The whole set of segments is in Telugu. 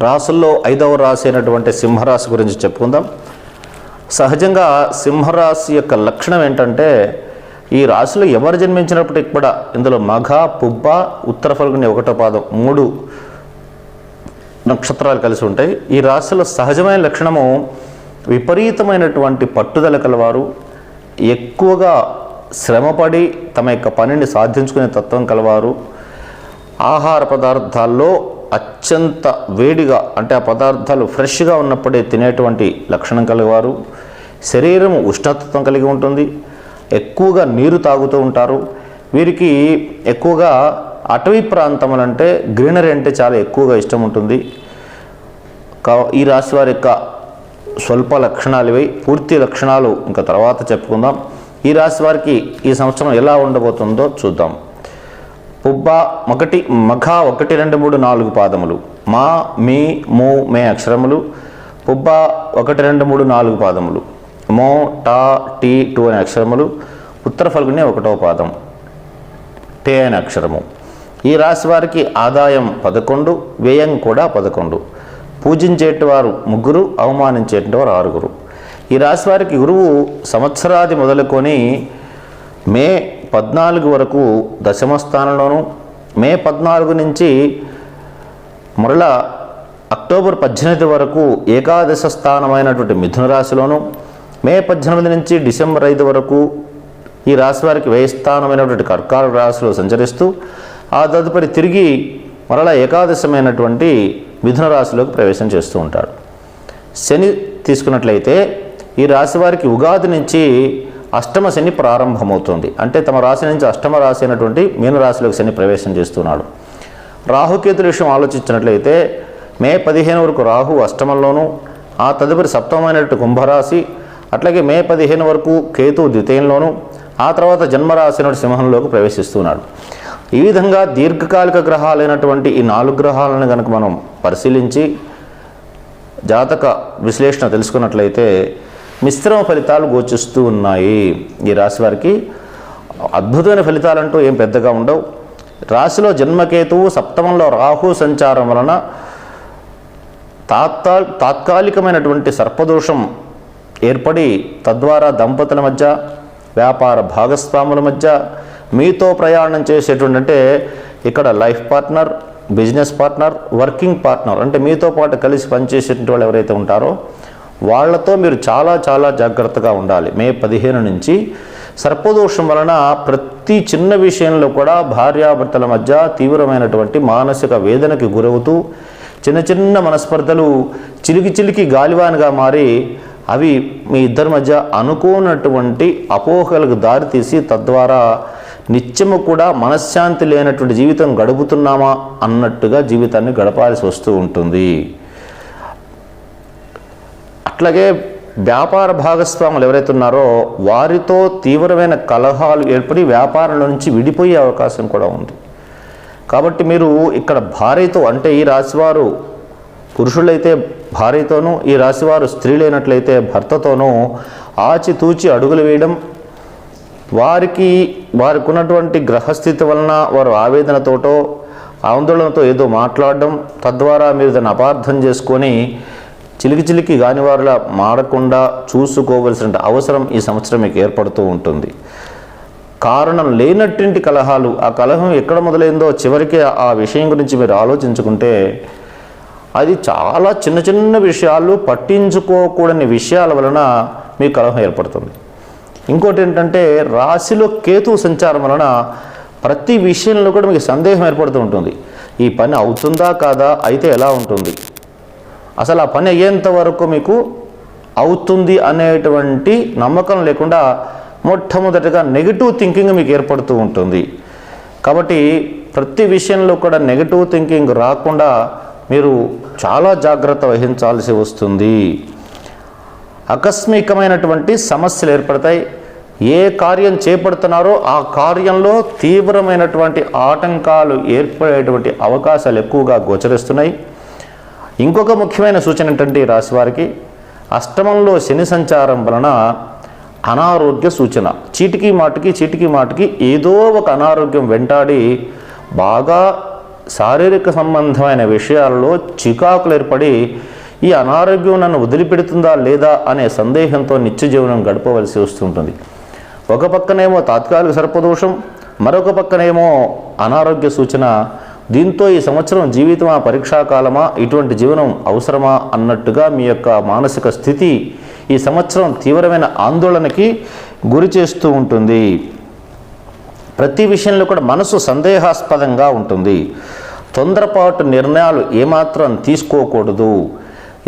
రాసుల్లో ఐదవ రాశి అయినటువంటి సింహరాశి గురించి చెప్పుకుందాం. సహజంగా సింహరాశి యొక్క లక్షణం ఏంటంటే ఈ రాశిలో ఎవరు జన్మించినప్పటికి కూడా ఇందులో మఘ పుబ్బ ఉత్తర ఫల్గుని ఒకటో పాదం మూడు నక్షత్రాలు కలిసి ఉంటాయి. ఈ రాశిలో సహజమైన లక్షణము విపరీతమైనటువంటి పట్టుదల కలవారు ఎక్కువగా శ్రమపడి తమ యొక్క పనిని సాధించుకునే తత్వం కలవారు. ఆహార పదార్థాల్లో అత్యంత వేడిగా అంటే ఆ పదార్థాలు ఫ్రెష్గా ఉన్నప్పుడే తినేటువంటి లక్షణం కలిగేవారు. శరీరం ఉష్ణతత్వం కలిగి ఉంటుంది. ఎక్కువగా నీరు తాగుతూ ఉంటారు. వీరికి ఎక్కువగా అటవీ ప్రాంతములంటే గ్రీనరీ అంటే చాలా ఎక్కువగా ఇష్టం ఉంటుంది. కా ఈ రాశి వారి యొక్క స్వల్ప లక్షణాలు ఇవి. పూర్తి లక్షణాలు ఇంకా తర్వాత చెప్పుకుందాం. ఈ రాశి వారికి ఈ సంవత్సరం ఎలా ఉండబోతుందో చూద్దాం. పుబ్బ ఒకటి మఖ ఒకటి రెండు మూడు నాలుగు పాదములు. మా మీ మూ మే అక్షరములు. పుబ్బ ఒకటి రెండు మూడు నాలుగు పాదములు. మో టా టీ టూ అనే అక్షరములు. ఉత్తర ఫల్గుని ఒకటో పాదం. టే అనే అక్షరము. ఈ రాశి వారికి ఆదాయం పదకొండు వ్యయం కూడా పదకొండు. పూజించేటివారు ముగ్గురు అవమానించేటివారు ఆరుగురు. ఈ రాశి వారికి గురువు సంవత్సరాది మొదలుకొని మే పద్నాలుగు వరకు దశమ స్థానంలోను మే పద్నాలుగు నుంచి మరలా అక్టోబర్ పద్దెనిమిది వరకు ఏకాదశ స్థానమైనటువంటి మిథున రాశిలోను మే పద్దెనిమిది నుంచి డిసెంబర్ ఐదు వరకు ఈ రాశి వారికి వ్యయస్థానమైనటువంటి కర్కాటక రాశిలో సంచరిస్తూ ఆ తదుపరి తిరిగి మరలా ఏకాదశమైనటువంటి మిథున రాశిలోకి ప్రవేశం చేస్తూ ఉంటాడు శని తీసుకున్నట్లయితే ఈ రాశి వారికి ఉగాది నుంచి అష్టమ శని ప్రారంభమవుతుంది. అంటే తమ రాశి నుంచి అష్టమ రాశి అయినటువంటి మీనరాశిలోకి శని ప్రవేశం చేస్తున్నాడు. రాహుకేతుల విషయం ఆలోచించినట్లయితే మే పదిహేను వరకు రాహు అష్టమంలోను ఆ తదుపరి సప్తమైనటువంటి కుంభరాశి అట్లాగే మే పదిహేను వరకు కేతు ద్వితీయంలోను ఆ తర్వాత జన్మరాశి అయినటువంటి సింహంలోకి ప్రవేశిస్తున్నాడు. ఈ విధంగా దీర్ఘకాలిక గ్రహాలైనటువంటి ఈ నాలుగు గ్రహాలను కనుక మనం పరిశీలించి జాతక విశ్లేషణ తెలుసుకున్నట్లయితే మిశ్రమ ఫలితాలు గోచిస్తూ ఉన్నాయి. ఈ రాశి వారికి అద్భుతమైన ఫలితాలంటూ ఏం పెద్దగా ఉండవు. రాశిలో జన్మకేతువు సప్తమంలో రాహు సంచారం వలన తాత్కా తాత్కాలికమైనటువంటి సర్పదోషం ఏర్పడి తద్వారా దంపతుల మధ్య వ్యాపార భాగస్వాముల మధ్య మీతో ప్రయాణం చేసేటువంటి అంటే ఇక్కడ life partner business partner working partner అంటే మీతో పాటు కలిసి పనిచేసేటువంటి వాళ్ళు ఎవరైతే ఉంటారో వాళ్ళతో మీరు చాలా చాలా జాగ్రత్తగా ఉండాలి. మే పదిహేను నుంచి. సర్పదోషం వలన ప్రతి చిన్న విషయంలో కూడా భార్యాభర్తల మధ్య తీవ్రమైనటువంటి మానసిక వేదనకి గురవుతూ చిన్న చిన్న మనస్పర్ధలు చిలికి చిలికి గాలివానిగా మారి అవి మీ ఇద్దరి మధ్య అనుకోనటువంటి అపోహలకు దారితీసి తద్వారా నిత్యము కూడా మనశ్శాంతి లేనటువంటి జీవితం గడుపుతున్నామా అన్నట్టుగా జీవితాన్ని గడపాల్సి వస్తూ ఉంటుంది. అట్లాగే వ్యాపార భాగస్వాములు ఎవరైతే ఉన్నారో వారితో తీవ్రమైన కలహాలు ఏర్పడి వ్యాపారంలో నుంచి విడిపోయే అవకాశం కూడా ఉంది. కాబట్టి మీరు ఇక్కడ భార్యతో అంటే ఈ రాశివారు పురుషులైతే భార్యతోనూ ఈ రాశివారు స్త్రీలైనట్లయితే భర్తతోనూ ఆచితూచి అడుగులు వేయడం వారికి వారికి ఉన్నటువంటి గ్రహస్థితి వలన వారు ఆవేదనతోటో ఆందోళనతో ఏదో మాట్లాడడం తద్వారా మీరు దాన్ని అపార్థం చేసుకొని చిలికి చిలికి కాని వారిలా మాడకుండా చూసుకోవలసిన అవసరం ఈ సంవత్సరం మీకు ఏర్పడుతూ ఉంటుంది. కారణం లేనట్టింటి కలహాలు ఆ కలహం ఎక్కడ మొదలైందో చివరికి ఆ విషయం గురించి మీరు ఆలోచించుకుంటే అది చాలా చిన్న చిన్న విషయాలు పట్టించుకోకూడని విషయాల వలన మీ కలహం ఏర్పడుతుంది. ఇంకోటి ఏంటంటే రాశిలో కేతు సంచారం వలన ప్రతి విషయంలో కూడా మీకు సందేహం ఏర్పడుతూ ఉంటుంది. ఈ పని అవుతుందా కాదా? అయితే ఎలా ఉంటుంది? అసలు ఆ పని అయ్యేంత వరకు మీకు అవుతుంది అనేటువంటి నమ్మకం లేకుండా మొట్టమొదటిగా నెగిటివ్ థింకింగ్ మీకు ఏర్పడుతూ ఉంటుంది. కాబట్టి ప్రతి విషయంలో కూడా నెగిటివ్ థింకింగ్ రాకుండా మీరు చాలా జాగ్రత్త వహించాల్సి వస్తుంది. ఆకస్మికమైనటువంటి సమస్యలు ఏర్పడతాయి. ఏ కార్యం చేపడుతున్నారో ఆ కార్యంలో తీవ్రమైనటువంటి ఆటంకాలు ఏర్పడేటువంటి అవకాశాలు ఎక్కువగా గోచరిస్తున్నాయి. ఇంకొక ముఖ్యమైన సూచన ఏంటంటే ఈ రాశి వారికి అష్టమంలో శని సంచారం వలన అనారోగ్య సూచన. చీటికి మాటికి చీటికి మాటికి ఏదో ఒక అనారోగ్యం వెంటాడి బాగా శారీరక సంబంధమైన విషయాలలో చికాకులు ఏర్పడి ఈ అనారోగ్యం నన్ను వదిలిపెడుతుందా లేదా అనే సందేహంతో నిత్య జీవనం గడపవలసి వస్తుంటుంది. ఒక పక్కనేమో తాత్కాలిక సర్పదోషం మరొక పక్కనేమో అనారోగ్య సూచన దీంతో ఈ సంవత్సరం జీవితమా పరీక్షాకాలమా ఇటువంటి జీవనం అవసరమా అన్నట్టుగా మీ యొక్క మానసిక స్థితి ఈ సంవత్సరం తీవ్రమైన ఆందోళనకి గురి చేస్తూ ఉంటుంది. ప్రతి విషయంలో కూడా మనసు సందేహాస్పదంగా ఉంటుంది. తొందరపాటు నిర్ణయాలు ఏమాత్రం తీసుకోకూడదు.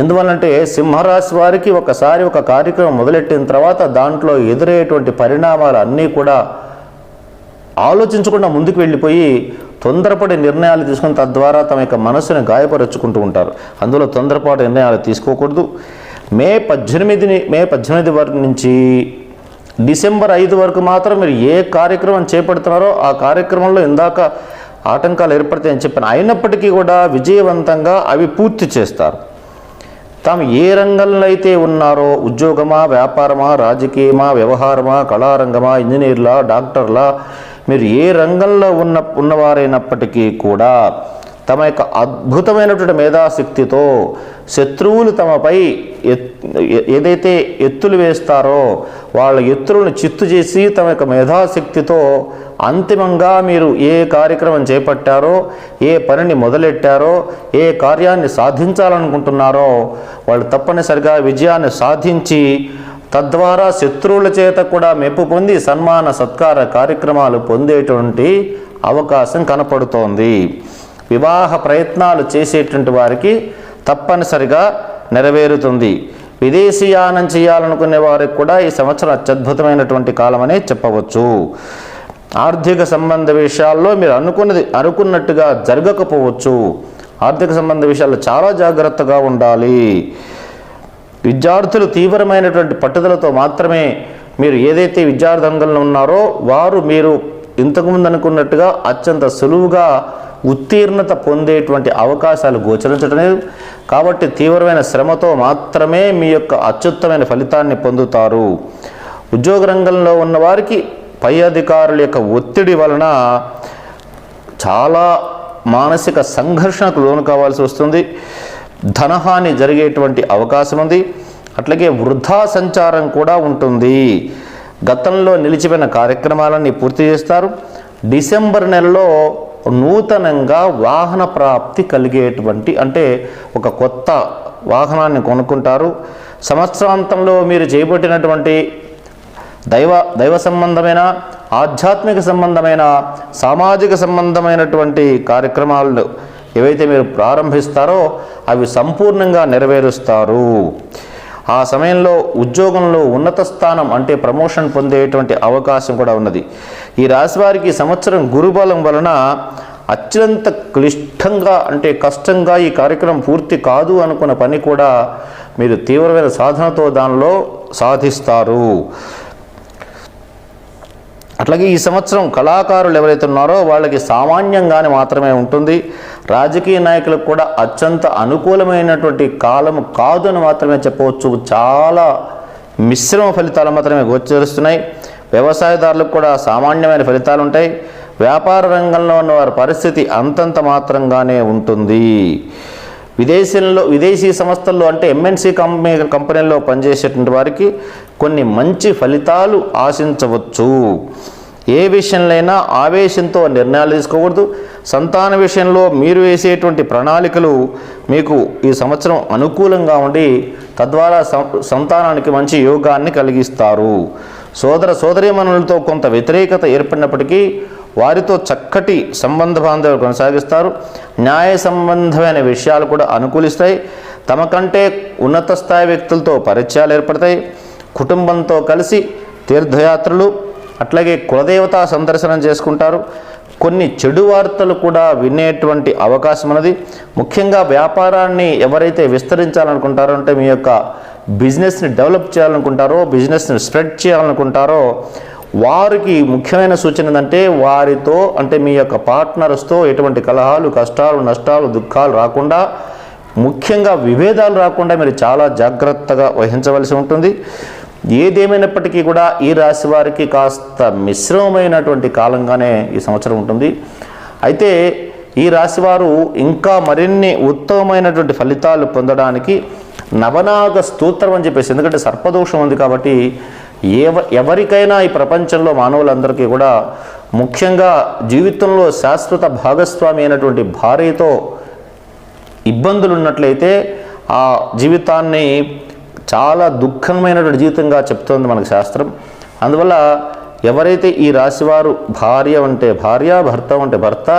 ఎందువల్లంటే సింహరాశి వారికి ఒకసారి ఒక కార్యక్రమం మొదలెట్టిన తర్వాత దాంట్లో ఎదురయ్యేటువంటి పరిణామాలు అన్నీ కూడా ఆలోచించకుండా ముందుకు వెళ్ళిపోయి తొందరపడి నిర్ణయాలు తీసుకుని తద్వారా తమ యొక్క మనసుని గాయపరుచుకుంటూ ఉంటారు. అందులో తొందరపాటు నిర్ణయాలు తీసుకోకూడదు. మే పద్దెనిమిదిని మే పద్దెనిమిది వరకు నుంచి డిసెంబర్ ఐదు వరకు మాత్రం మీరు ఏ కార్యక్రమం చేపడుతున్నారో ఆ కార్యక్రమంలో ఇందాక ఆటంకాలు ఏర్పడతాయని చెప్పిన. అయినప్పటికీ కూడా విజయవంతంగా అవి పూర్తి చేస్తారు. తాము ఏ రంగంలో అయితే ఉన్నారో ఉద్యోగమా వ్యాపారమా రాజకీయమా వ్యవహారమా కళారంగమా ఇంజనీర్లా డాక్టర్లా మీరు ఏ రంగంలో ఉన్న ఉన్నవారైనప్పటికీ కూడా తమ యొక్క అద్భుతమైనటువంటి మేధాశక్తితో శత్రువులు తమపై ఎత్ ఏదైతే ఎత్తులు వేస్తారో వాళ్ళ ఎత్తులను చిత్తు చేసి తమ యొక్క మేధాశక్తితో అంతిమంగా మీరు ఏ కార్యక్రమం చేపట్టారో ఏ పనిని మొదలెట్టారో ఏ కార్యాన్ని సాధించాలనుకుంటున్నారో వాళ్ళు తప్పనిసరిగా విజయాన్ని సాధించి తద్వారా శత్రువుల చేత కూడా మెప్పు పొంది సన్మాన సత్కార కార్యక్రమాలు పొందేటువంటి అవకాశం కనపడుతోంది. వివాహ ప్రయత్నాలు చేసేటువంటి వారికి తప్పనిసరిగా నెరవేరుతుంది. విదేశీయానం చేయాలనుకునే వారికి కూడా ఈ సంవత్సరం అత్యద్భుతమైనటువంటి కాలమనే చెప్పవచ్చు. ఆర్థిక సంబంధ విషయాల్లో మీరు అనుకున్నది అనుకున్నట్టుగా జరగకపోవచ్చు. ఆర్థిక సంబంధ విషయాల్లో చాలా జాగ్రత్తగా ఉండాలి. విద్యార్థులు తీవ్రమైనటువంటి పట్టుదలతో మాత్రమే మీరు ఏదైతే విద్యార్థి రంగంలో ఉన్నారో వారు మీరు ఇంతకుముందు అనుకున్నట్టుగా అత్యంత సులువుగా ఉత్తీర్ణత పొందేటువంటి అవకాశాలు గోచరించడం లేదు. కాబట్టి తీవ్రమైన శ్రమతో మాత్రమే మీ యొక్క అత్యుత్తమైన ఫలితాన్ని పొందుతారు. ఉద్యోగ రంగంలో ఉన్న వారికి పై అధికారుల యొక్క ఒత్తిడి వలన చాలా మానసిక సంఘర్షణకు లోను కావాల్సి వస్తుంది. ధనహాని జరిగేటువంటి అవకాశం ఉంది అట్లాగే వృధా సంచారం కూడా ఉంటుంది. గతంలో నిలిచిపోయిన కార్యక్రమాలన్నీ పూర్తి చేస్తారు. డిసెంబర్ నెలలో నూతనంగా వాహన ప్రాప్తి కలిగేటువంటి అంటే ఒక కొత్త వాహనాన్ని కొనుక్కుంటారు. సంవత్సరాంతంలో మీరు చేపట్టినటువంటి దైవ దైవ సంబంధమైన ఆధ్యాత్మిక సంబంధమైన సామాజిక సంబంధమైనటువంటి కార్యక్రమాలు ఏవైతే మీరు ప్రారంభిస్తారో అవి సంపూర్ణంగా నెరవేరుస్తారు. ఆ సమయంలో ఉద్యోగంలో ఉన్నత స్థానం అంటే ప్రమోషన్ పొందేటువంటి అవకాశం కూడా ఉన్నది. ఈ రాశి వారికి సంవత్సరం గురుబలం వలన అత్యంత క్లిష్టంగా అంటే కష్టంగా ఈ కార్యక్రమం పూర్తి కాదు అనుకున్న పని కూడా మీరు తీవ్రమైన సాధనతో దానిలో సాధిస్తారు. అట్లాగే ఈ సంవత్సరం కళాకారులు ఎవరైతే ఉన్నారో వాళ్ళకి సామాన్యంగానే మాత్రమే ఉంటుంది. రాజకీయ నాయకులకు కూడా అత్యంత అనుకూలమైనటువంటి కాలం కాదు అని మాత్రమే చెప్పవచ్చు. చాలా మిశ్రమ ఫలితాలు మాత్రమే గోచరిస్తున్నాయి. వ్యవసాయదారులకు కూడా సామాన్యమైన ఫలితాలు ఉంటాయి. వ్యాపార రంగంలో ఉన్న వారి పరిస్థితి అంతంత మాత్రంగానే ఉంటుంది. విదేశంలో విదేశీ సంస్థల్లో అంటే ఎంఎన్సీ కంపెనీ కంపెనీల్లో పనిచేసేటువంటి వారికి కొన్ని మంచి ఫలితాలు ఆశించవచ్చు. ఏ విషయంలోనైనా ఆవేశంతో నిర్ణయాలు తీసుకోకూడదు. సంతాన విషయంలో మీరు వేసేటువంటి ప్రణాళికలు మీకు ఈ సంవత్సరం అనుకూలంగా ఉండి తద్వారా సంతానానికి మంచి యోగాన్ని కలిగిస్తారు. సోదర సోదరీమణులతో కొంత వ్యతిరేకత ఏర్పడినప్పటికీ వారితో చక్కటి సంబంధ బాంధవ్యాలు కొనసాగిస్తారు. న్యాయ సంబంధమైన విషయాలు కూడా అనుకూలిస్తాయి. తమ కంటే ఉన్నత స్థాయి వ్యక్తులతో పరిచయాలు ఏర్పడతాయి. కుటుంబంతో కలిసి తీర్థయాత్రలు అట్లాగే కులదేవత సందర్శనం చేసుకుంటారు. కొన్ని చెడు వార్తలు కూడా వినేటువంటి అవకాశం ఉన్నది. ముఖ్యంగా వ్యాపారాన్ని ఎవరైతే విస్తరించాలనుకుంటారో అంటే మీ యొక్క బిజినెస్ని డెవలప్ చేయాలనుకుంటారో బిజినెస్ని స్ప్రెడ్ చేయాలనుకుంటారో వారికి ముఖ్యమైన సూచన ఏంటంటే వారితో అంటే మీ యొక్క పార్ట్నర్స్తో ఎటువంటి కలహాలు కష్టాలు నష్టాలు దుఃఖాలు రాకుండా ముఖ్యంగా విభేదాలు రాకుండా మీరు చాలా జాగ్రత్తగా వహించవలసి ఉంటుంది. ఏదేమైనప్పటికీ కూడా ఈ రాశి వారికి కాస్త మిశ్రమమైనటువంటి కాలంగానే ఈ సంవత్సరం ఉంటుంది. అయితే ఈ రాశివారు ఇంకా మరిన్ని ఉత్తమమైనటువంటి ఫలితాలు పొందడానికి నవనాగ స్తోత్రం అని చెప్పేసి ఎందుకంటే సర్పదోషం ఉంది కాబట్టి ఎవ ఎవరికైనా ఈ ప్రపంచంలో మానవులందరికీ కూడా ముఖ్యంగా జీవితంలో శాశ్వత భాగస్వామి అయినటువంటి భార్యతో ఇబ్బందులు ఉన్నట్లయితే ఆ జీవితాన్ని చాలా దుఃఖమైనటువంటి జీవితంగా చెప్తోంది మనకు శాస్త్రం. అందువల్ల ఎవరైతే ఈ రాశివారు భార్య అంటే భార్య భర్త అంటే భర్త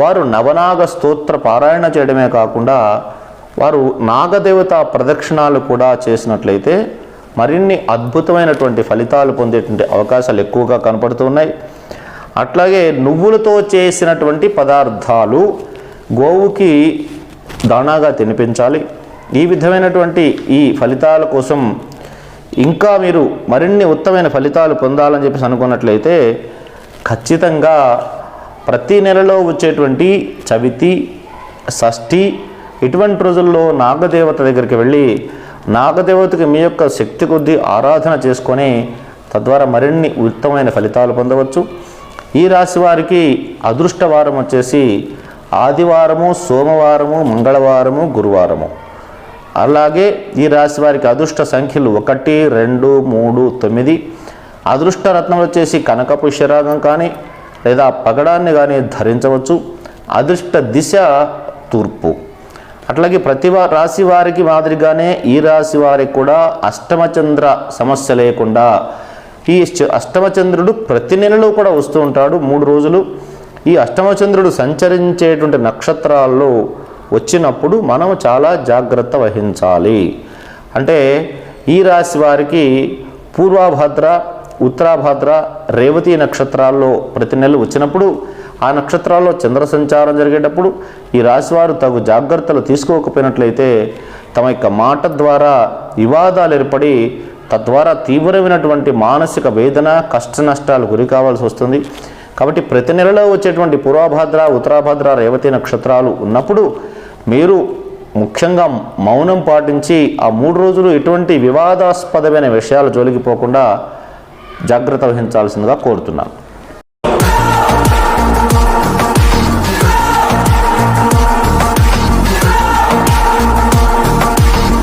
వారు నవనాగ స్తోత్ర పారాయణ చేయడమే కాకుండా వారు నాగదేవత ప్రదక్షిణాలు కూడా చేసినట్లయితే మరిన్ని అద్భుతమైనటువంటి ఫలితాలు పొందేటువంటి అవకాశాలు ఎక్కువగా కనపడుతున్నాయి అట్లాగే నువ్వులతో చేసినటువంటి పదార్థాలు గోవుకి దానాగా తినిపించాలి. ఈ విధమైనటువంటి ఈ ఫలితాల కోసం ఇంకా మీరు మరిన్ని ఉత్తమైన ఫలితాలు పొందాలని చెప్పేసి అనుకున్నట్లయితే ఖచ్చితంగా ప్రతి నెలలో వచ్చేటువంటి చవితి షష్ఠి ఇటువంటి రోజుల్లో నాగదేవత దగ్గరికి వెళ్ళి నాగదేవతకి మీ యొక్క శక్తి కొద్దీ ఆరాధన చేసుకొని తద్వారా మరిన్ని ఉత్తమైన ఫలితాలు పొందవచ్చు. ఈ రాశి వారికి అదృష్టవారం వచ్చేసి ఆదివారము సోమవారము మంగళవారము గురువారము. అలాగే ఈ రాశి వారికి అదృష్ట సంఖ్యలు ఒకటి రెండు మూడు తొమ్మిది. అదృష్ట రత్నం వచ్చేసి కనక పుష్యరాగం కానీ లేదా పగడాన్ని కానీ ధరించవచ్చు. అదృష్ట దిశ తూర్పు. అట్లాగే ప్రతి రాశి వారికి మాదిరిగానే ఈ రాశి వారికి కూడా అష్టమచంద్ర సమస్య లేకుండా ఈ అష్టమచంద్రుడు ప్రతి నెలలో కూడా వస్తూ ఉంటాడు మూడు రోజులు. ఈ అష్టమచంద్రుడు సంచరించేటువంటి నక్షత్రాల్లో వచ్చినప్పుడు మనం చాలా జాగ్రత్త వహించాలి. అంటే ఈ రాశి వారికి పూర్వభద్ర ఉత్తరాభద్ర రేవతి నక్షత్రాల్లో ప్రతి నెల వచ్చినప్పుడు ఆ నక్షత్రాల్లో చంద్ర సంచారం జరిగేటప్పుడు ఈ రాశివారు తగు జాగ్రత్తలు తీసుకోకపోయినట్లయితే తమ యొక్క మాట ద్వారా వివాదాలు ఏర్పడి తద్వారా తీవ్రమైనటువంటి మానసిక వేదన కష్ట నష్టాలు గురి కావాల్సి వస్తుంది. కాబట్టి ప్రతి నెలలో వచ్చేటువంటి పూర్వభద్ర ఉత్తరాభద్ర రేవతి నక్షత్రాలు ఉన్నప్పుడు మీరు ముఖ్యంగా మౌనం పాటించి ఆ మూడు రోజులు ఎటువంటి వివాదాస్పదమైన విషయాల జోలికి పోకుండా జాగ్రత్త వహించాల్సిందిగా కోరుతున్నాను.